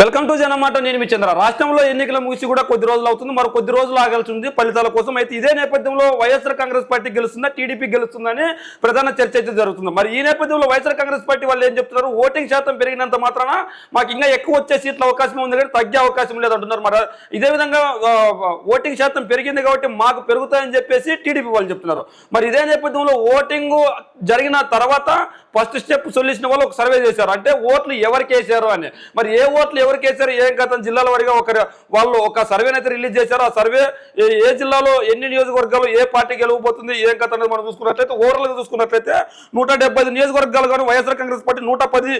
Welcome to జనమాట నేను మీ చంద్ర. రాష్ట్రంలో ఎన్నికల ముగిసి కూడా కొద్ది రోజులు అవుతుంది. మరి కొద్ది రోజులు ఆగాల్సి ఉంది. ఫలితాల కోసం అయితే ఇదే నేపథ్యంలో వైఎస్ఆర్ కాంగ్రెస్ పార్టీ గెలుస్తుందా టీడీపీ గెలుస్తుందని ప్రధాన చర్చ అయితే జరుగుతుంది. మరి ఈ నేపథ్యంలో వైఎస్ఆర్ కాంగ్రెస్ పార్టీ వాళ్ళు ఏం చెప్తున్నారు? ఓటింగ్ శాతం పెరిగినంత మాత్రాన మాకు ఇంకా ఎక్కువ వచ్చే సీట్ల అవకాశం ఉంది కానీ తగ్గే అవకాశం లేదంటున్నారు మరి ఇదే విధంగా ఓటింగ్ శాతం పెరిగింది కాబట్టి మాకు పెరుగుతాయని చెప్పేసి టీడీపీ వాళ్ళు చెప్తున్నారు. మరి ఇదే నేపథ్యంలో ఓటింగ్ జరిగిన తర్వాత ఫస్ట్ స్టెప్ సొల్యూషన్ వాళ్ళు ఒక సర్వే చేశారు. అంటే ఓట్లు ఎవరికి వేసారు అని. మరి ఏ ఓట్లు ఎవరికి వేశారు ఏం కథ జిల్లాల వారిగా ఒక వాళ్ళు ఒక సర్వేని అయితే రిలీజ్ చేశారు. ఆ సర్వే ఏ- జిల్లాలో ఎన్ని నియోజకవర్గాలు ఏ పార్టీ గెలవబోతుంది ఏం కథ అనేది మనం చూసుకున్నట్లయితే ఓవరాల్గా చూసుకున్నట్లయితే నూట డెబ్బై ఐదు నియోజకవర్గాలు కానీ వైఎస్ఆర్ కాంగ్రెస్ పార్టీ నూట పది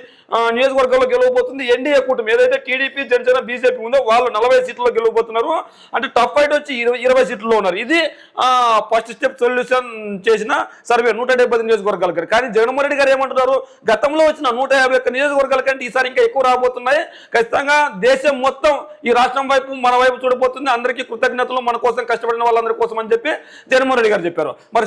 నియోజకవర్గాల్లో గెలవబోతుంది. ఎన్డీఏ కూటమి ఏదైతే టీడీపీ జనసేన బీజేపీ ఉందో వాళ్ళు నలభై సీట్లలో గెలవబోతున్నారు. అంటే టఫ్ ఫైట్ వచ్చి ఇరవై ఇరవై సీట్లలో ఉన్నారు. ఇది ఫస్ట్ స్టెప్ సొల్యూషన్ చేసిన సర్వే నూట డెబ్బై ఐదు నియోజకవర్గాలు కానీ జగన్మోహన్ రెడ్డి గారు ఏమంటున్నారు? గతంలో వచ్చిన నూట యాభై ఒక్క నియోజకవర్గాల కంటే ఈసారి ఇంకా ఎక్కువ రాబోతున్నాయి. ఖచ్చితంగా దేశం మొత్తం ఈ రాష్ట్రం వైపు మన వైపు చూడబోతుంది. అందరికీ కృతజ్ఞతలు. మన కోసం కష్టపడిన వాళ్ళందరి కోసం అని చెప్పి జగన్మోహన్ రెడ్డి గారు చెప్పారు. మరి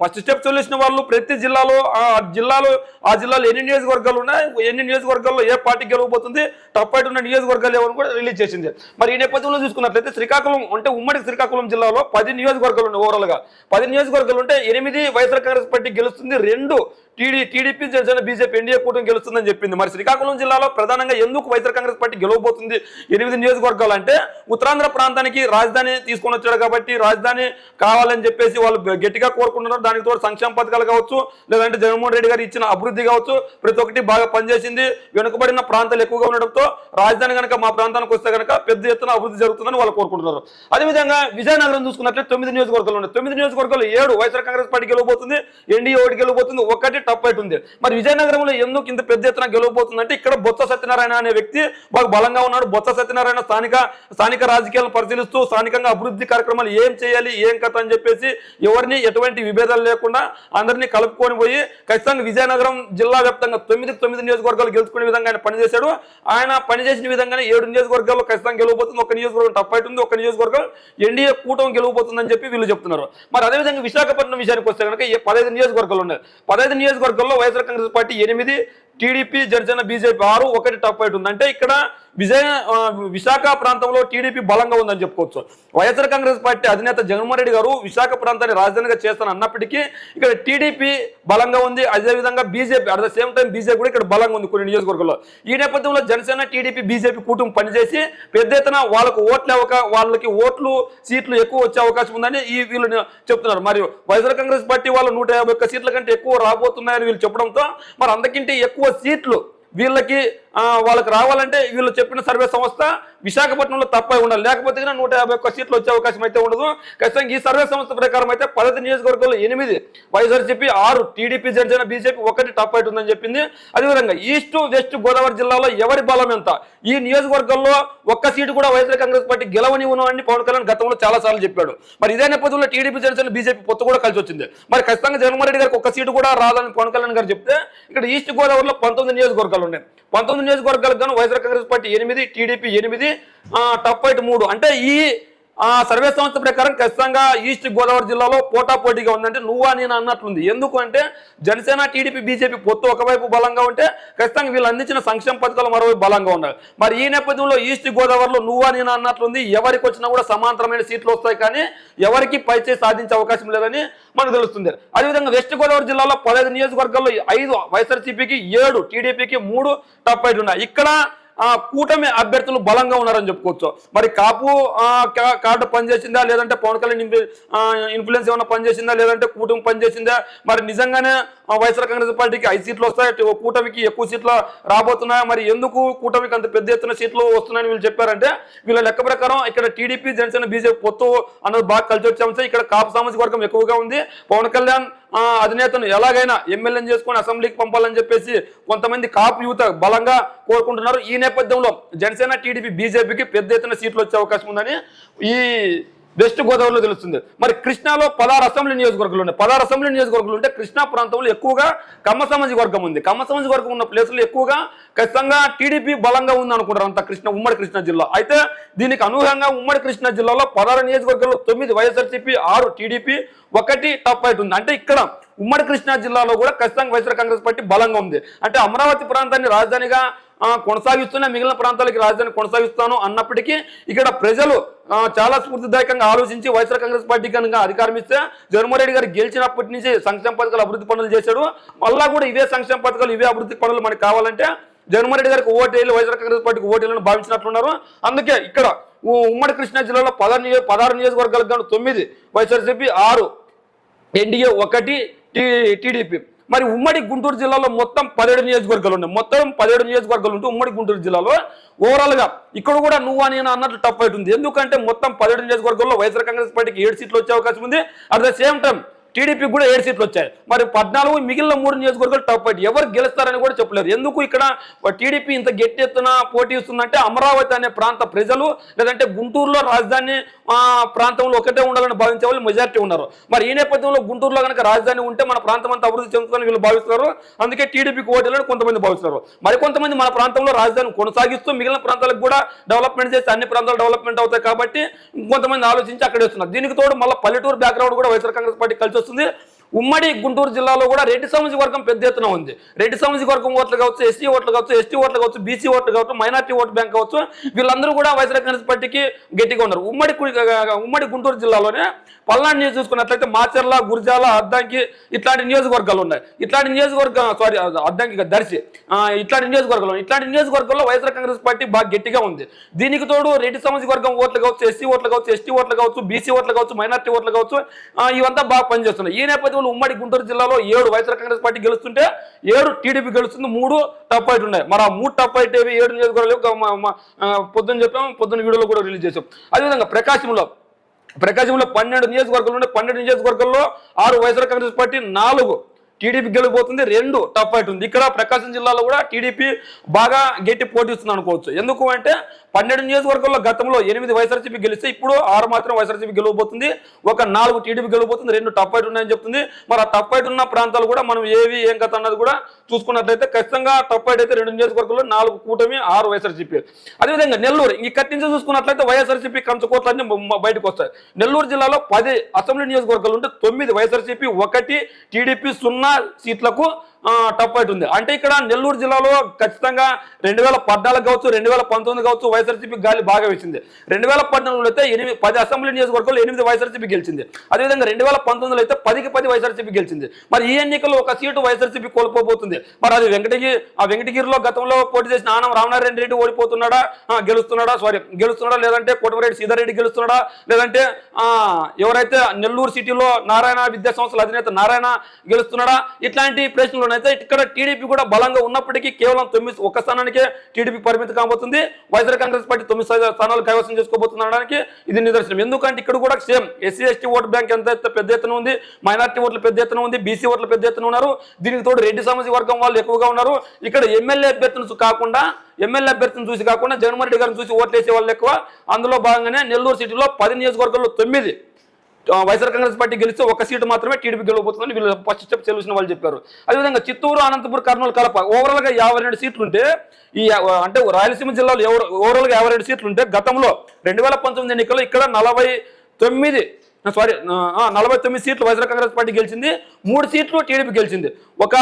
ఫస్ట్ స్టెప్ సొల్యూషన్ వాళ్ళు ప్రతి జిల్లాలో ఆ జిల్లాలో ఆ జిల్లాలో ఎన్ని నియోజకవర్గాలు ఉన్నాయి ఎన్ని నియోజకవర్గాల్లో ఏ పార్టీ గెలవబోతుంది టప్ ఫైట్ ఉన్న నియోజకవర్గాలు ఏమని కూడా రిలీజ్ చేసింది. మరి ఈ నేపథ్యంలో చూసుకున్నట్లయితే శ్రీకాకుళం అంటే ఉమ్మడి శ్రీకాకుళం జిల్లాలో పది నియోజకవర్గాలు ఉన్నాయి ఓవరాల్గా పది నియోజకవర్గాలు ఉంటే ఎనిమిది వైఎస్ఆర్ కాంగ్రెస్ పార్టీ గెలుస్తుంది. రెండు TD TDP Janasena BJP NDA కూటమి గెలుస్తుందని చెప్పింది. మరి శ్రీకాకుళం జిల్లాలో ప్రధానంగా ఎందుకు వైఎస్ఆర్ కాంగ్రెస్ పార్టీ గెలవబోతుంది? ఎనిమిది నియోజకవర్గాలు అంటే ఉత్తరాంధ్ర ప్రాంతానికి రాజధాని తీసుకొని వచ్చాడు కాబట్టి రాజధాని కావాలని చెప్పేసి వాళ్ళు గట్టిగా కోరుకుంటున్నారు. దానికి తోడు సంక్షేమ పథకాలు కావచ్చు లేదంటే జగన్మోహన్ రెడ్డి గారు ఇచ్చిన అభివృద్ధి కావచ్చు ప్రతి ఒక్కటి బాగా పనిచేసింది. వెనుకబడిన ప్రాంతాలు ఎక్కువగా ఉండడంతో రాజధాని కనుక మా ప్రాంతానికి వస్తే కనుక పెద్ద ఎత్తున అభివృద్ధి జరుగుతుందని వాళ్ళు కోరుకుంటున్నారు. అదేవిధంగా విజయనగరం చూసుకున్నట్లయితే తొమ్మిది నియోజకవర్గాలు ఉన్నాయి. తొమ్మిది నియోజకవర్గాలు ఏడు వైఎస్ఆర్ కాంగ్రెస్ పార్టీ గెలవబోతుంది ఎన్డీఏ ఒకటి గెలవబోతుంది ఒకటి టప్ అయిట్ ఉంది. మరి విజయనగరంలో ఎందుకు ఇంత పెద్ద ఎత్తున గెలవబోతుంది అంటే ఇక్కడ బొత్స సత్యనారాయణ అనే వ్యక్తి బాగా బలంగా ఉన్నాడు. బొత్స సత్యనారాయణ స్థానిక స్థానిక రాజకీయాలను పరిశీలిస్తూ స్థానికంగా అభివృద్ధి కార్యక్రమాలు ఏం చేయాలి ఏం కథ అని చెప్పేసి ఎవరిని ఎటువంటి విభేదాలు లేకుండా అందరినీ కలుపుకొని పోయి ఖచ్చితంగా విజయనగరం జిల్లా వ్యాప్తంగా తొమ్మిది తొమ్మిది నియోజకవర్గాలు గెలుచుకునే విధంగా ఆయన పనిచేశాడు. ఆయన పనిచేసిన విధంగానే ఏడు నియోజకవర్గాల్లో ఖచ్చితంగా గెలవబోతుంది. ఒక నియోజకవర్గం టప్ అవుతుంది ఒక నియోజకవర్గం ఎన్డీఏ కూటమి గెలవబోతుందని చెప్పి వీళ్ళు చెప్తున్నారు. మరి అదేవిధంగా విశాఖపట్నం విషయానికి వస్తే కనుక పదహైదు నియోజకవర్గాలు ఉన్నాయి. పదహైదు నియోజకవర్గంలో వైఎస్ఆర్ కాంగ్రెస్ పార్టీ ఎనిమిది టీడీపీ జనసేన బీజేపీ ఆరు ఒకటి టప్ అవుట్ ఉంది. అంటే ఇక్కడ విజయ విశాఖ ప్రాంతంలో టీడీపీ బలంగా ఉందని చెప్పుకోవచ్చు. వైఎస్ఆర్ కాంగ్రెస్ పార్టీ అధినేత జగన్మోహన్ రెడ్డి గారు విశాఖ ప్రాంతాన్ని రాజధానిగా చేస్తాను అన్నప్పటికీ ఇక్కడ టీడీపీ బలంగా ఉంది. అదేవిధంగా BJP at the same time BJP కూడా ఇక్కడ బలంగా ఉంది కొన్ని నియోజకవర్గంలో ఈ నేపథ్యంలో జనసేన టీడీపీ బీజేపీ కూటమి పనిచేసి పెద్ద ఎత్తున వాళ్ళకు ఓట్లు అవక వాళ్ళకి ఓట్లు సీట్లు ఎక్కువ వచ్చే అవకాశం ఉందని ఈ వీళ్ళు చెప్తున్నారు. మరియు వైఎస్ఆర్ కాంగ్రెస్ పార్టీ వాళ్ళు నూట యాభై ఒక్క సీట్ల కంటే ఎక్కువ రాబోతున్నాయని వీళ్ళు చెప్పడంతో మరి అంతకంటే ఎక్కువ సీట్లు వీళ్ళకి వాళ్ళకి రావాలంటే వీళ్ళు చెప్పిన సర్వే సంస్థ విశాఖపట్నంలో తప్పై ఉండాలి. లేకపోతే నూట యాభై ఒక్క సీట్లు వచ్చే అవకాశం అయితే ఉండదు. ఖచ్చితంగా ఈ సర్వే సంస్థ ప్రకారం అయితే పదహైదు నియోజకవర్గంలో ఎనిమిది వైఎస్ఆర్సీపీ ఆరు టీడీపీ జనసేన బీజేపీ ఒకటి టప్ అవుట్ ఉందని చెప్పింది. అదేవిధంగా ఈస్ట్ వెస్ట్ గోదావరి జిల్లాలో ఎవరి బలం ఎంత? ఈ నియోజకవర్గంలో ఒక్క సీటు కూడా వైఎస్ఆర్ కాంగ్రెస్ పార్టీ గెలవని అని పవన్ కళ్యాణ్ గతంలో చాలా సార్లు చెప్పాడు. మరి ఇదే నేపథ్యంలో టీడీపీ జనసేన బీజేపీ పొత్తు కూడా కలిసి వచ్చింది. మరి ఖచ్చితంగా జగన్మోహన్ రెడ్డి గారికి ఒక్క సీటు కూడా రాదని పవన్ కళ్యాణ్ గారు చెప్తే ఇక్కడ ఈస్ట్ గోదావరిలో పంతొమ్మిది నియోజకవర్గాలు ఉన్నాయి. పంతొమ్మిది నియోజకవర్గాలకు గాను వైఎస్ఆర్ కాంగ్రెస్ పార్టీ ఎనిమిది టీడీపీ ఎనిమిది టప్ ఫైట్ మూడు. అంటే ఈ ఆ సర్వే సంస్థ ప్రకారం ఖచ్చితంగా ఈస్ట్ గోదావరి జిల్లాలో పోటా పోటీగా ఉందంటే నువ్వా నేను అన్నట్లుంది. ఎందుకు అంటే జనసేన టీడీపీ బీజేపీ పొత్తు ఒకవైపు బలంగా ఉంటే ఖచ్చితంగా వీళ్ళు అందించిన సంక్షేమ పథకాలు మరోవైపు బలంగా ఉన్నాయి మరి ఈ నేపథ్యంలో ఈస్ట్ గోదావరిలో నువ్వా నేను అన్నట్లుంది. ఎవరికి వచ్చినా కూడా సమాంతరమైన సీట్లు వస్తాయి కానీ ఎవరికి పైచే సాధించే అవకాశం లేదని మనకు తెలుస్తుంది. అదేవిధంగా వెస్ట్ గోదావరి జిల్లాలో పదహైదు నియోజకవర్గాల్లో ఐదు వైఎస్ఆర్సీపీకి ఏడు టీడీపీకి మూడు టప్ ఐదు ఉన్నాయి. ఇక్కడ కూటమి అభ్యర్థులు బలంగా ఉన్నారని చెప్పుకోవచ్చు. మరి కాపు కార్డు పనిచేసిందా? లేదంటే పవన్ కళ్యాణ్ ఇన్ఫ్లుయెన్స్ ఏమైనా పనిచేసిందా? లేదంటే కూటమి పనిచేసిందా? మరి నిజంగానే వైఎస్ఆర్ కాంగ్రెస్ పార్టీకి ఐదు సీట్లు వస్తాయి? కూటమికి ఎక్కువ సీట్లు రాబోతున్నాయి? మరి ఎందుకు కూటమికి అంత పెద్ద ఎత్తున సీట్లు వస్తున్నాయని వీళ్ళు చెప్పారంటే వీళ్ళ లెక్క ప్రకారం ఇక్కడ టీడీపీ జనసేన బీజేపీ పొత్తు అన్నది బాగా కలిసి వచ్చే ఇక్కడ కాపు సామాజిక వర్గం ఎక్కువగా ఉంది. పవన్ కళ్యాణ్ అధినేతను ఎలాగైనా ఎమ్మెల్యేని చేసుకొని అసెంబ్లీకి పంపాలని చెప్పేసి కొంతమంది కాపు యువత బలంగా కోరుకుంటున్నారు. ఈ నేపథ్యంలో జనసేన టీడీపీ బీజేపీకి పెద్ద ఎత్తున సీట్లు వచ్చే అవకాశం ఉందని ఈ వెస్ట్ గోదావరిలో తెలుస్తుంది. మరి కృష్ణాలో పదహారు అసెంబ్లీ నియోజకవర్గాలు ఉన్నాయి. పదహారు అసెంబ్లీ నియోజకవర్గాలు ఉంటే కృష్ణా ప్రాంతంలో ఎక్కువగా కమ్మ సామాజిక వర్గం ఉంది. కమ్మ సామాజిక వర్గం ఉన్న ప్లేసులు ఎక్కువగా ఖచ్చితంగా టీడీపీ బలంగా ఉంది అనుకుంటారు అంత కృష్ణ ఉమ్మడి కృష్ణా జిల్లా. అయితే దీనికి అనూహ్యంగా ఉమ్మడి కృష్ణా జిల్లాలో పదహారు నియోజకవర్గాల్లో తొమ్మిది వైఎస్ఆర్సీపీ ఆరు టీడీపీ ఒకటి టప్ అవుతుంది ఉంది. అంటే ఇక్కడ ఉమ్మడి కృష్ణా జిల్లాలో కూడా ఖచ్చితంగా వైఎస్ఆర్ కాంగ్రెస్ పార్టీ బలంగా ఉంది. అంటే అమరావతి ప్రాంతాన్ని రాజధానిగా కొనసాగిస్తూనే మిగిలిన ప్రాంతాలకి రాజధాని కొనసాగిస్తాను అన్నప్పటికీ ఇక్కడ ప్రజలు చాలా స్ఫూర్తిదాయకంగా ఆలోచించి వైఎస్ఆర్ కాంగ్రెస్ పార్టీ కనుక అధికారం ఇస్తే జగన్మోహన్ రెడ్డి గారు గెలిచినప్పటి నుంచి సంక్షేమ పథకాలు అభివృద్ధి పనులు చేశాడు. మళ్ళా కూడా ఇవే సంక్షేమ పథకాలు ఇవే అభివృద్ధి పనులు మనకు కావాలంటే జగన్మోహన్ రెడ్డి గారికి ఓటేళ్ళు వైఎస్ఆర్ కాంగ్రెస్ పార్టీకి ఓటేళ్ళని భావించినట్లున్నారు. అందుకే ఇక్కడ ఉ- ఉమ్మడి కృష్ణా జిల్లాలో పదహారు నియో పదహారు నియోజకవర్గాలకు కానీ తొమ్మిది వైఎస్ఆర్సీపీ ఆరు ఎన్డీఏ ఒకటి టీడీపీ. మరి ఉమ్మడి గుంటూరు జిల్లాలో మొత్తం పదిహేడు నియోజకవర్గాలు ఉన్నాయి. మొత్తం పదిహేడు నియోజకవర్గాలు ఉంటే ఉమ్మడి గుంటూరు జిల్లాలో ఓవరాల్గా ఇక్కడ కూడా నువ్వు నేను అన్నట్లు టఫ్ ఫైట్ ఉంది ఎందుకంటే మొత్తం పదిహేడు నియోజకవర్గాల్లో వైఎస్ఆర్ కాంగ్రెస్ పార్టీకి ఏడు సీట్లు వచ్చే అవకాశం ఉంది. At the same time TDP కూడా ఏడు సీట్లు వచ్చాయి. మరి పద్నాలుగు మిగిలిన మూడు నియోజకవర్గాలు టఫ్ ఫైట్ ఎవరు గెలుస్తారని కూడా చెప్పలేరు. ఎందుకు ఇక్కడ టీడీపీ ఇంత గట్టి ఎత్తున పోటీ ఇస్తుందంటే అమరావతి అనే ప్రాంత ప్రజలు లేదంటే గుంటూరులో రాజధాని ఆ, ప్రాంతంలో ఒకటే ఉండాలని భావించే వాళ్ళు మెజార్టీ ఉన్నారు. మరి ఈ నేపథ్యంలో గుంటూరులో కనుక రాజధాని ఉంటే మన ప్రాంతం అంతా అభివృద్ధి చెందుతుందని వీళ్ళు భావిస్తున్నారు. అందుకే టీడీపీకి ఓటేలని కొంతమంది భావిస్తున్నారు. మరి కొంతమంది మన ప్రాంతంలో రాజధాని కొనసాగిస్తూ మిగిలిన ప్రాంతాలకు కూడా డెవలప్మెంట్ చేస్తే అన్ని ప్రాంతాలు డెవలప్మెంట్ అవుతాయి కాబట్టి కొంతమంది ఆలోచించి అక్కడే వస్తున్నారు. దీనికి తోడు మళ్ళీ పల్లెటూరు బ్యాక్గ్రౌండ్ కూడా వైఎస్ఆర్ కాంగ్రెస్ పార్టీ కలిసి వస్తుంది ఉమ్మడి గుంటూరు జిల్లాలో కూడా రెడ్డి సామాజిక వర్గం పెద్ద ఎత్తున ఉంది. రెడ్డి సమస్య వర్గం ఓట్లు కావచ్చు ఎస్సీ ఓట్లు కావచ్చు ఎస్టీ ఓట్లు కావచ్చు బీసీ ఓట్లు కావచ్చు మైనార్టీ ఓట్ బ్యాంక్ కావచ్చు వీళ్ళందరూ కూడా వైఎస్ఆర్ కాంగ్రెస్ పార్టీకి గట్టిగా ఉన్నారు. ఉమ్మడి ఉమ్మడి గుంటూరు జిల్లాలోనే పల్నాడు నియోజక చూసుకున్నట్లయితే మాచర్ల గురిజాల అద్దంకి ఇట్లాంటి నియోజకవర్గాలు ఉన్నాయి. ఇట్లాంటి నియోజకవర్గం సారీ అద్దంకి దర్శి. ఇట్లాంటి నియోజకవర్గాలు ఇట్లాంటి నియోజకవర్గంలో వైఎస్ఆర్ కాంగ్రెస్ పార్టీ బాగా గట్టిగా ఉంది. దీనికి తోడు రెడ్డి సమస్య వర్గం ఓట్లు కావచ్చు ఎస్సీ ఓట్లు కావచ్చు ఎస్టీ ఓట్లు కావచ్చు బీసీ ఓట్లు కావచ్చు మైనార్టీ ఓట్లు కావచ్చు ఇవంతా బాగా పనిచేస్తున్నాయి. ఈ నేపథ్యంలో ఉమ్మడి గుంటూరు జిల్లాలో ఏడు వైఎస్ఆర్ కాంగ్రెస్ పార్టీ గెలుస్తుంటే ఏడు టీడీపీ గెలుస్తుంది మూడు టప్ ఫైట్ ఉన్నాయి. మరి ఆ మూడు టప్ ఫైట్ ఏవి? ఏడు నియోజకవర్గాలు పొద్దున్న చెప్పాము పొద్దున్న వీడియోలో కూడా రిలీజ్ చేసాం అదేవిధంగా ప్రకాశంలో ప్రకాశంలో పన్నెండు నియోజకవర్గాలు ఉన్నాయి. పన్నెండు నియోజకవర్గాల్లో ఆరు వైఎస్ఆర్ కాంగ్రెస్ పార్టీ నాలుగు టీడీపీ గెలిపోతుంది రెండు టఫ్ ఫైట్ ఉంది. ఇక్కడ ప్రకాశం జిల్లాలో కూడా టీడీపీ బాగా గట్టి పోటీ ఇస్తుంది అనుకోవచ్చు. ఎందుకు అంటే పన్నెండు నియోజకవర్గాల్లో గతంలో ఎనిమిది వైఎస్ఆర్సీపీ గెలిస్తే ఇప్పుడు ఆరు మాత్రం వైఎస్ఆర్సీపీ గెలవబోతుంది ఒక నాలుగు టీడీపీ గెలవబోతుంది రెండు టఫ్ ఫైట్ ఉన్నాయని చెప్తుంది. మరి ఆ టఫ్ ఫైట్ ఉన్న ప్రాంతాలు కూడా మనం ఏవి ఏం కథ అన్నది కూడా చూసుకున్నట్లయితే ఖచ్చితంగా టఫ్ ఫైట్ అయితే రెండు నియోజకవర్గాల్లో నాలుగు కూటమి ఆరు వైఎస్ఆర్సీపీ. అదేవిధంగా నెల్లూరు ఇక్కడి నుంచి చూసుకున్నట్లయితే వైఎస్ఆర్సీపీ కంచుకోట్లన్నీ బయటకు వస్తాయి. నెల్లూరు జిల్లాలో పది అసెంబ్లీ నియోజకవర్గాలు ఉంటే తొమ్మిది వైఎస్ఆర్సీపీ ఒకటి టీడీపీ సున్నా సీట్లకు ఆ, టఫ్ ఫైట్ ఉంది. అంటే ఇక్కడ నెల్లూరు జిల్లాలో ఖచ్చితంగా రెండు వేల పద్నాలుగు కావచ్చు రెండు వేల పంతొమ్మిది కావచ్చు వైఎస్ఆర్సీపీ గాలి బాగా వేసింది. రెండు వేల పద్నాలుగులో అయితే ఎనిమిది పది అసెంబ్లీ నియోజకవర్గంలో ఎనిమిది వైఎస్ఆర్సీపీ గెలిచింది. అదేవిధంగా రెండు వేల పంతొమ్మిదిలో అయితే పదికి పది వైఎస్ఆర్సీపీ గెలిచింది. మరి ఈ ఎన్నికల్లో ఒక సీటు వైఎస్ఆర్సీపీ కోల్పోబోతుంది. మరి అది వెంకటగిరి ఆ వెంకటగిరిలో గతంలో పోటీ చేసిన ఆనం రామనారాయణ రెడ్డి ఓడిపోతున్నాడా? గెలుస్తున్నాడా? సారీ గెలుస్తున్నాడా? లేదంటే కోటమిరెడ్డి సీతారెడ్డి గెలుస్తున్నాడా? లేదంటే ఎవరైతే నెల్లూరు సిటీలో నారాయణ విద్యా సంస్థల అధినేత నారాయణ గెలుస్తున్నాడా? ఇట్లాంటి ప్రశ్నలు అయితే ఇక్కడ టీడీపీ కూడా బలంగా ఉన్నప్పటికీ కేవలం తొమ్మిది ఒక స్థానానికే టీడీపీ పరిమితి కాబోతుంది. వైఎస్ఆర్ కాంగ్రెస్ పార్టీ తొమ్మిది స్థానాలు కైవసం చేసుకోబోతుంది ఇది నిదర్శనం. ఎందుకంటే ఇక్కడ కూడా same SC ST vote bank ఎంత పెద్ద ఎత్తున ఉంది మైనార్టీ ఓట్లు పెద్ద ఎత్తున ఉంది బీసీ ఓట్లు పెద్ద ఎత్తున ఉన్నారు. దీనికి తోడు రెడ్డి సమాజ వర్గం వాళ్ళు ఎక్కువగా ఉన్నారు. ఇక్కడ ఎమ్మెల్యే అభ్యర్థులు కాకుండా ఎమ్మెల్యే అభ్యర్థిని చూసి కాకుండా జగన్మోహన్ రెడ్డి గారిని చూసి ఓట్లు వేసే వాళ్ళు ఎక్కువ. అందులో భాగంగానే నెల్లూరు సిటీలో పది నియోజకవర్గాల్లో తొమ్మిది వైఎస్ఆర్ కాంగ్రెస్ పార్టీ గెలిస్తే ఒక సీటు మాత్రమే టీడీపీ గెలవబోతుందని వీళ్ళు ఫస్ట్ స్టెప్ చెల్లిసిన వాళ్ళు చెప్పారు. అదేవిధంగా చిత్తూరు అనంతపురం కర్నూలు కలప ఓవరాల్గా యాభై రెండు సీట్లు ఉంటే ఈ అంటే రాయలసీమ జిల్లాలో ఎవరు ఓవరాల్ యాభై రెండు సీట్లు ఉంటే గతంలో రెండు వేల పంతొమ్మిది ఎన్నికల్లో ఇక్కడ నలభై తొమ్మిది సారీ నలభై తొమ్మిది సీట్లు వైఎస్ఆర్ కాంగ్రెస్ పార్టీ గెలిచింది మూడు సీట్లు టీడీపీ గెలిచింది. ఒక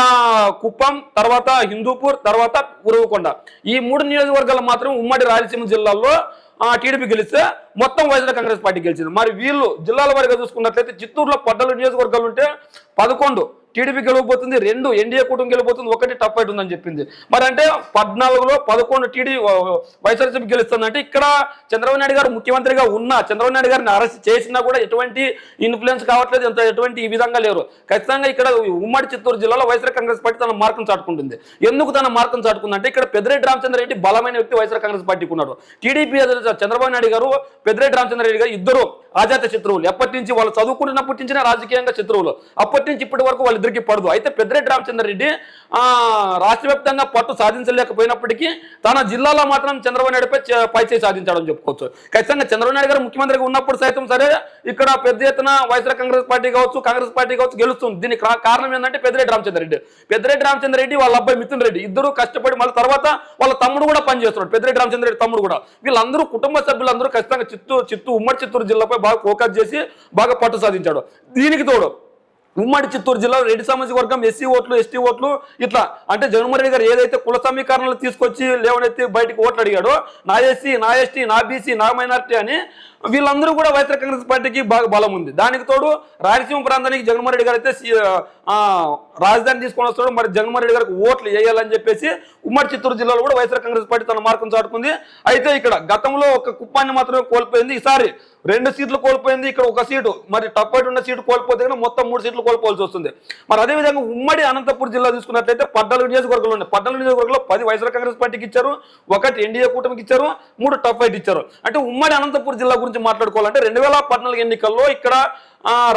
కుప్పం తర్వాత హిందూపూర్ తర్వాత ఉరువకొండ. ఈ మూడు నియోజకవర్గాలు మాత్రం ఉమ్మడి రాయలసీమ జిల్లాల్లో ఆ, టీడీపీ గెలిస్తే మొత్తం వైఎస్ఆర్ కాంగ్రెస్ పార్టీ గెలిచింది. మరి వీళ్ళు జిల్లాల వారిగా చూసుకున్నట్లయితే చిత్తూరులో పడ్డలు నియోజకవర్గాలు ఉంటే పదకొండు టీడీపీ గెలవబోతుంది రెండు ఎన్డీఏ కూటమి గెలవబోతుంది ఒకటి టఫ్ ఫైట్ ఉందని చెప్పింది. మరి అంటే పద్నాలుగులో పదకొండు టీడీ వైఎస్ఆర్సీపీ గెలుస్తుంది అంటే ఇక్కడ చంద్రబాబు నాయుడు గారు ముఖ్యమంత్రిగా ఉన్నా చంద్రబాబు నాయుడు గారిని అరెస్ట్ చేసినా కూడా ఎటువంటి ఇన్ఫ్లుయెన్స్ కావట్లేదు ఎంత ఎటువంటి ఈ విధంగా లేరు. ఖచ్చితంగా ఇక్కడ ఉమ్మడి చిత్తూరు జిల్లాలో వైఎస్ఆర్ కాంగ్రెస్ పార్టీ తన మార్కును చాటుకుంటుంది. ఎందుకు తన మార్కును చాటుకుందంటే ఇక్కడ పెద్దిరెడ్డి రామచంద్ర రెడ్డి బలమైన వ్యక్తి వైఎస్ఆర్ కాంగ్రెస్ పార్టీకి ఉన్నాడు. టీడీపీ చంద్రబాబు నాయుడు గారు పెద్దిరెడ్డి రామచంద్ర రెడ్డి గారు ఇద్దరు ఆజాత శత్రువులు. ఎప్పటి నుంచి వాళ్ళు చదువుకుంటున్నప్పటి నుంచి రాజకీయంగా శత్రువులు. అప్పటి నుంచి ఇప్పటి వరకు వాళ్ళిద్దరికి పడదు. అయితే పెద్దిరెడ్డి రామచంద్ర రెడ్డి రాష్ట్ర వ్యాప్తంగా పట్టు సాధించలేకపోయినప్పటికీ తన జిల్లాలో మాత్రం చంద్రబాబు నాయుడుపై పైచే సాధించాడని చెప్పుకోవచ్చు. ఖచ్చితంగా చంద్రబాబు నాయుడు గారు ముఖ్యమంత్రిగా ఉన్నప్పుడు సైతం సరే ఇక్కడ పెద్ద ఎత్తున వైఎస్ఆర్ కాంగ్రెస్ పార్టీ కావచ్చు కాంగ్రెస్ పార్టీ కావచ్చు గెలుస్తుంది. దీనికి కారణం ఏంటంటే పెద్దిరెడ్డి రామచంద్ర రెడ్డి. పెద్దిరెడ్డి రామచంద్ర రెడ్డి వాళ్ళ అబ్బాయి మిథున్ రెడ్డి. ఇద్దరు కష్టపడి మళ్ళీ తర్వాత వాళ్ళ తమ్ముడు కూడా పనిచేస్తున్నాడు. పెద్దిరెడ్డి రామచంద్ర రెడ్డి తమ్ముడు కూడా. వీళ్ళందరూ కుటుంబ సభ్యులందరూ ఖచ్చితంగా చిత్తూరు చిత్తూరు ఉమ్మడి చిత్తూరు జిల్లాపై బాగా ఫోకస్ చేసి బాగా పట్టు సాధించాడు. దీనికి తోడు ఉమ్మడి చిత్తూరు జిల్లాలో రెడ్డి సామాజిక వర్గం ఎస్సీ ఓట్లు ఎస్టీ ఓట్లు ఇట్లా. అంటే జగన్మోహన్ రెడ్డి గారు ఏదైతే కుల సమీకరణలు తీసుకొచ్చి లేవనెత్తి బయటకు ఓట్లు అడిగాడో నా ఎస్సీ నా ఎస్టీ నా బీసీ నా మైనార్టీ అని వీళ్ళందరూ కూడా వైఎస్ఆర్ కాంగ్రెస్ పార్టీకి బాగా బలం ఉంది. దానికి తోడు రాయలసీమ ప్రాంతానికి జగన్మోహన్ రెడ్డి గారు అయితే రాజధాని తీసుకొని వస్తాడు. మరి జగన్మోహన్ రెడ్డి గారికి ఓట్లు వేయాలని చెప్పేసి ఉమ్మడి చిత్తూరు జిల్లాలో కూడా వైఎస్ఆర్ కాంగ్రెస్ పార్టీ తన మార్గం చాటుకుంది. అయితే ఇక్కడ గతంలో ఒక కుప్పాన్ని మాత్రమే కోల్పోయింది. ఈసారి రెండు సీట్లు కోల్పోయింది. ఇక్కడ ఒక సీటు. మరి టప్పటి ఉన్న సీటు కోల్పోతే కనుక మొత్తం మూడు సీట్లు కోల్పోవాల్సి వస్తుంది. మరి అదేవిధంగా ఉమ్మడి అనంతపురం జిల్లా చూసుకున్నట్లయితే పద్నాలుగు నియోజకవర్గాలు ఉన్నాయి. పద్నాలుగు నియోజకవర్గంలో పది వైఎస్ఆర్ కాంగ్రెస్ పార్టీకి ఇచ్చారు. ఒకటి ఎన్డీఏ కూటమికి ఇచ్చారు. మూడు టఫ్ ఫైట్ ఇచ్చారు. అంటే ఉమ్మడి అనంతపురం జిల్లా గురించి మాట్లాడుకోవాలంటే రెండు వేల పద్నాలుగు ఎన్నికల్లో ఇక్కడ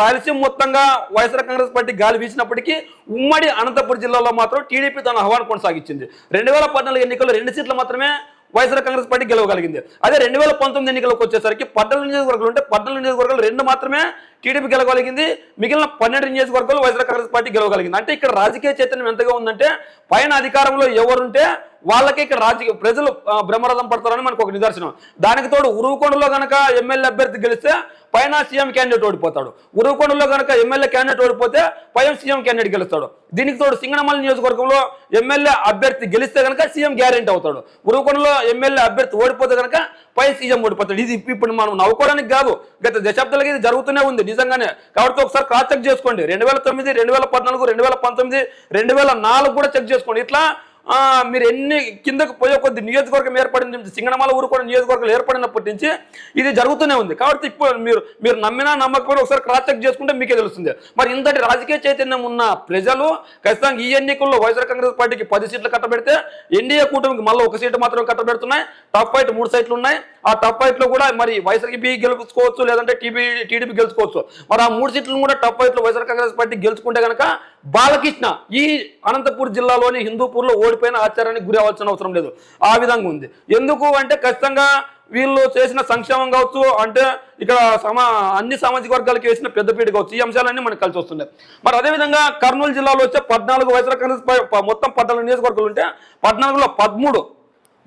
రాయలసీమ మొత్తంగా వైఎస్ఆర్ కాంగ్రెస్ పార్టీ గాలి వీసినప్పటికీ ఉమ్మడి అనంతపురం జిల్లాలో మాత్రం టీడీపీ తన హవాను కొనసాగించింది. రెండు వేల పద్నాలుగు ఎన్నికల్లో రెండు సీట్లు మాత్రమే వైఎస్ఆర్ కాంగ్రెస్ పార్టీ గెలవగలిగింది. అదే రెండు వేల పంతొమ్మిది ఎన్నికలకు వచ్చేసరికి పద్నాలుగు నియోజకవర్గాలు ఉంటే పద్నాలుగు నియోజకవర్గాలు రెండు మాత్రమే టీడీపీ గెలవగలిగింది మిగిలిన పన్నెండు నియోజకవర్గాలు వైఎస్ఆర్ కాంగ్రెస్ పార్టీ గెలవగలిగింది. అంటే ఇక్కడ రాజకీయ చైతన్యం ఎంతగా ఉందంటే పైన అధికారంలో ఎవరుంటే వాళ్ళకి ఇక్కడ రాజకీయ ప్రజలు బ్రహ్మరథం పడతారని మనకు ఒక నిదర్శనం. దానికి తోడు ఉరువుకొండలో కనుక ఎమ్మెల్యే అభ్యర్థి గెలిస్తే పైన సీఎం క్యాండిడేట్ ఓడిపోతాడు. ఉరువుకొండలో కనుక ఎమ్మెల్యే క్యాండిడేట్ ఓడిపోతే పైన సీఎం క్యాండిడేట్ గెలుస్తాడు. దీనికి తోడు సింగనమల్లి నియోజకవర్గంలో ఎమ్మెల్యే అభ్యర్థి గెలిస్తే గనక సీఎం గ్యారెంటీ అవుతాడు. ఉరువుకొండలో ఎమ్మెల్యే అభ్యర్థి ఓడిపోతే కనుక పై సీఎం ఓడిపోతాడు ఇది ఇప్పుడు మనం నవ్వుకోవడానికి కాదు. గత దశాబ్దాలకి ఇది జరుగుతూనే ఉంది నిజంగానే. కాబట్టి ఒకసారి క్రాస్ చెక్ చేసుకోండి. రెండు వేల తొమ్మిది రెండు వేల పద్నాలుగు రెండు వేల పంతొమ్మిది రెండు వేల నాలుగు కూడా చెక్ చేసుకోండి. ఇట్లా మీరు ఎన్ని కిందకు పోయే కొద్ది నియోజకవర్గం ఏర్పడింది సింగనమాల ఊరు కూడా నియోజకవర్గాలు ఏర్పడినప్పటి నుంచి ఇది జరుగుతూనే ఉంది. కాబట్టి ఇప్పుడు మీరు మీరు నమ్మినా నమ్మకపోయినా ఒకసారి క్రాస్ చెక్ చేసుకుంటే మీకే తెలుస్తుంది. మరి ఇంతటి రాజకీయ చైతన్యం ఉన్న ప్రజలు ఖచ్చితంగా ఈ ఎన్నికల్లో వైఎస్ఆర్ కాంగ్రెస్ పార్టీకి పది సీట్లు కట్టబెడితే ఎన్డీఏ కూటమికి మళ్ళీ ఒక సీటు మాత్రం కట్టబెడుతున్నాయి. టాప్ ఫైట్ మూడు సీట్లు ఉన్నాయి. ఆ టాప్ ఫైట్లో కూడా మరి వైఎస్ఆర్పీ గెలుచుకోవచ్చు లేదంటే టీబీ టీడీపీ గెలుచుకోవచ్చు. మరి ఆ మూడు సీట్లను కూడా టాప్ ఫైట్లో వైఎస్ఆర్ కాంగ్రెస్ పార్టీ గెలుచుకుంటే కనుక బాలకృష్ణ ఈ అనంతపూర్ జిల్లాలోని హిందూపూర్లో ఓడిపోయిన ఆచారానికి గురి అవ్వాల్సిన అవసరం లేదు. ఆ విధంగా ఉంది. ఎందుకు అంటే ఖచ్చితంగా వీళ్ళు చేసిన సంక్షేమం కావచ్చు అంటే ఇక్కడ సమా అన్ని సామాజిక వర్గాలకి వేసిన పెద్దపీట కావచ్చు. ఈ అంశాలన్నీ మనకు కలిసి వస్తున్నాయి. మరి అదేవిధంగా కర్నూలు జిల్లాలో వచ్చే పద్నాలుగు వైఎస్ఆర్ కాంగ్రెస్ పై- మొత్తం పద్నాలుగు నియోజకవర్గాలు ఉంటే పద్నాలుగులో పదమూడు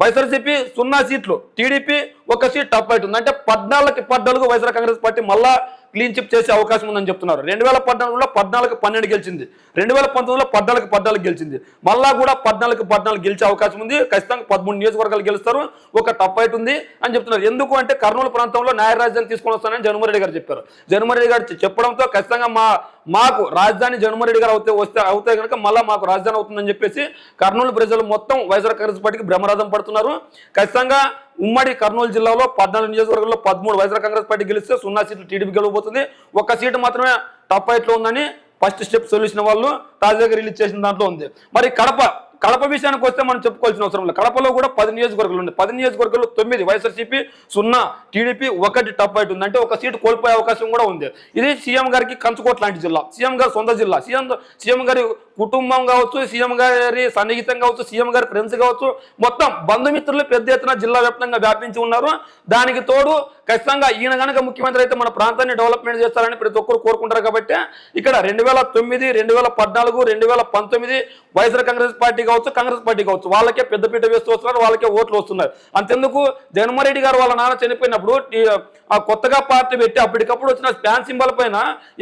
వైఎస్ఆర్సీపీ సున్నా సీట్లు టీడీపీ ఒక సీట్ టప్ అవుతుంది అంటే పద్నాలుగు పద్నాలుగు వైఎస్ఆర్ కాంగ్రెస్ పార్టీ మళ్ళా క్లీన్ చిప్ చేసే అవకాశం ఉందని చెప్తున్నారు. రెండు వేల పద్నాలుగులో పద్నాలుగు పన్నెండు గెలిచింది. రెండు వేల పంతొమ్మిదిలో పద్నాలుగు పద్నాలుగు గెలిచింది. మళ్ళా కూడా పద్నాలుగు పద్నాలుగు గెలిచే అవకాశం ఉంది. ఖచ్చితంగా పదమూడు నియోజకవర్గాలు గెలుస్తారు. ఒక టప్ అయిట్ ఉంది అని చెప్తున్నారు. ఎందుకు అంటే కర్నూలు ప్రాంతంలో న్యాయ రాజధాని తీసుకొని వస్తానని జగన్మోహన్ రెడ్డి గారు చెప్పారు. జగన్మోహన్ గారు చెప్పడంతో ఖచ్చితంగా మా మాకు రాజధాని జగన్మోహన్ గారు అవుతే వస్తే అవుతే కనుక మళ్ళీ మాకు రాజధాని అవుతుందని చెప్పేసి కర్నూలు ప్రజలు మొత్తం వైఎస్ఆర్ కాంగ్రెస్ పార్టీకి బ్రహ్మరథం పడుతున్నారు. ఖచ్చితంగా ఉమ్మడి కర్నూలు జిల్లాలో పద్నాలుగు నియోజకవర్గంలో పదమూడు వైఎస్ఆర్ కాంగ్రెస్ పార్టీ గెలిస్తే సున్నా సీట్లు టీడీపీ గెలవబోతుంది. ఒక్క సీటు మాత్రమే టప్ ఫైట్లో ఉందని ఫస్ట్ స్టెప్ సొల్యూషన్ వాళ్ళు తాజాగా రిలీజ్ చేసిన దాంట్లో ఉంది. మరి కడప కడప విషయానికి వస్తే మనం చెప్పుకోవాల్సిన అవసరం లేదు. కడపలో కూడా పది నియోజకవర్గాలు ఉన్నాయి. పది నియోజకవర్గాల్లో తొమ్మిది వైఎస్ఆర్సీపీ సున్నా టీడీపీ ఒకటి టప్ అయిట్ ఉంది. అంటే ఒక సీటు కోల్పోయే అవకాశం కూడా ఉంది. ఇది సీఎం గారికి కంచుకోట లాంటి జిల్లా. సీఎం గారి సొంత జిల్లా. సీఎం సీఎం గారి కుటుంబం కావచ్చు సీఎం గారి సన్నిహితం కావచ్చు సీఎం గారి ఫ్రెండ్స్ కావచ్చు మొత్తం బంధుమిత్రులు పెద్ద ఎత్తున జిల్లా వ్యాప్తంగా వ్యాపించి ఉన్నారు. దానికి తోడు ఖచ్చితంగా ఈయన కనుక ముఖ్యమంత్రి అయితే మన ప్రాంతాన్ని డెవలప్మెంట్ చేస్తారని ప్రతి ఒక్కరు కోరుకుంటారు కాబట్టి ఇక్కడ రెండు వేల తొమ్మిది రెండు వేల పద్నాలుగు రెండు వేల పంతొమ్మిది వైఎస్ఆర్ కాంగ్రెస్ పార్టీ కావచ్చు కాంగ్రెస్ పార్టీ కావచ్చు వాళ్ళకే పెద్దపీట వేస్తూ వస్తున్నారు వాళ్ళకే ఓట్లు వస్తున్నారు. అంతెందుకు జగన్మోహన్ రెడ్డి గారు వాళ్ళ నాన్న చనిపోయినప్పుడు ఆ కొత్తగా పార్టీ పెట్టి అప్పటికప్పుడు వచ్చిన స్పాన్ సింబల్ పైన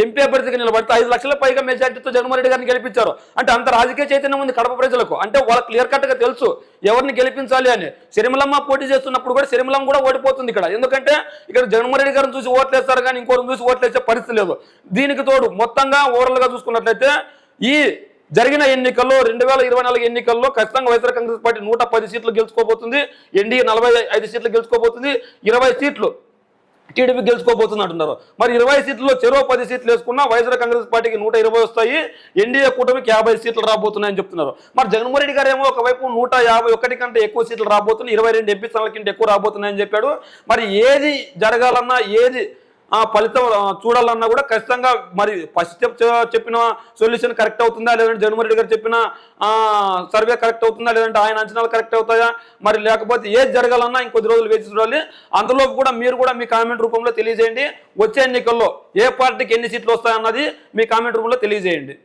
ఎంపీ అభ్యర్థిగా నిలబడితే ఐదు లక్షల పైగా మెజార్టీతో జగన్మోహన్ రెడ్డి గారిని గెలిపించారు. అంటే అంత రాజకీయ చైతన్యం ఉంది కడప ప్రజలకు. అంటే వాళ్ళకి క్లియర్ కట్గా తెలుసు ఎవరిని గెలిపించాలి అని. సిరిమలమ్మ పోటీ చేస్తున్నప్పుడు కూడా సిరిమలమ్మ కూడా ఓడిపోతుంది ఇక్కడ. ఎందుకంటే ఇక్కడ జగన్మోహన్ రెడ్డి గారిని చూసి ఓట్లేస్తారు కానీ ఇంకోరిని చూసి ఓట్లేసే పరిస్థితి లేదు. దీనికి తోడు మొత్తంగా ఓవరాల్గా చూసుకున్నట్లయితే ఈ జరిగిన ఎన్నికల్లో రెండు వేల ఇరవై నాలుగు ఎన్నికల్లో ఖచ్చితంగా వైఎస్ఆర్ కాంగ్రెస్ పార్టీ నూట పది సీట్లు గెలుచుకోబోతుంది. ఎన్డీఏ నలభై ఐదు సీట్లు గెలుచుకోబోతుంది. ఇరవై సీట్లు టీడీపీ గెలుచుకోబోతుంది అంటున్నారు మరి ఇరవై సీట్లలో చెరో పది సీట్లు వేసుకున్నా వైఎస్ఆర్ కాంగ్రెస్ పార్టీకి నూట ఇరవై వస్తాయి. ఎన్డీఏ కూటమికి యాభై సీట్లు రాబోతున్నాయని చెప్తున్నారు. మరి జగన్మోహన్ రెడ్డి గారు ఏమో ఒకవైపు నూట యాభై ఒకటి కంటే ఎక్కువ సీట్లు రాబోతున్నాయి. ఇరవై రెండు ఎంపీ స్థానాల కంటే ఎక్కువ రాబోతున్నాయని చెప్పాడు. మరి ఏది జరగాలన్నా ఏది ఆ ఫలితం చూడాలన్నా కూడా ఖచ్చితంగా మరి ఫస్ట్ చెప్పిన సొల్యూషన్ కరెక్ట్ అవుతుందా? లేదంటే జగన్మోహన్ రెడ్డి గారు చెప్పిన సర్వే కరెక్ట్ అవుతుందా? లేదంటే ఆయన అంచనాలు కరెక్ట్ అవుతాయా? మరి లేకపోతే ఏది జరగాలన్నా ఇంకొద్ది రోజులు వేచి చూడాలి. అందులోపు కూడా మీరు కూడా మీ కామెంట్ రూపంలో తెలియజేయండి. వచ్చే ఎన్నికల్లో ఏ పార్టీకి ఎన్ని సీట్లు వస్తాయన్నది మీ కామెంట్ రూపంలో తెలియజేయండి.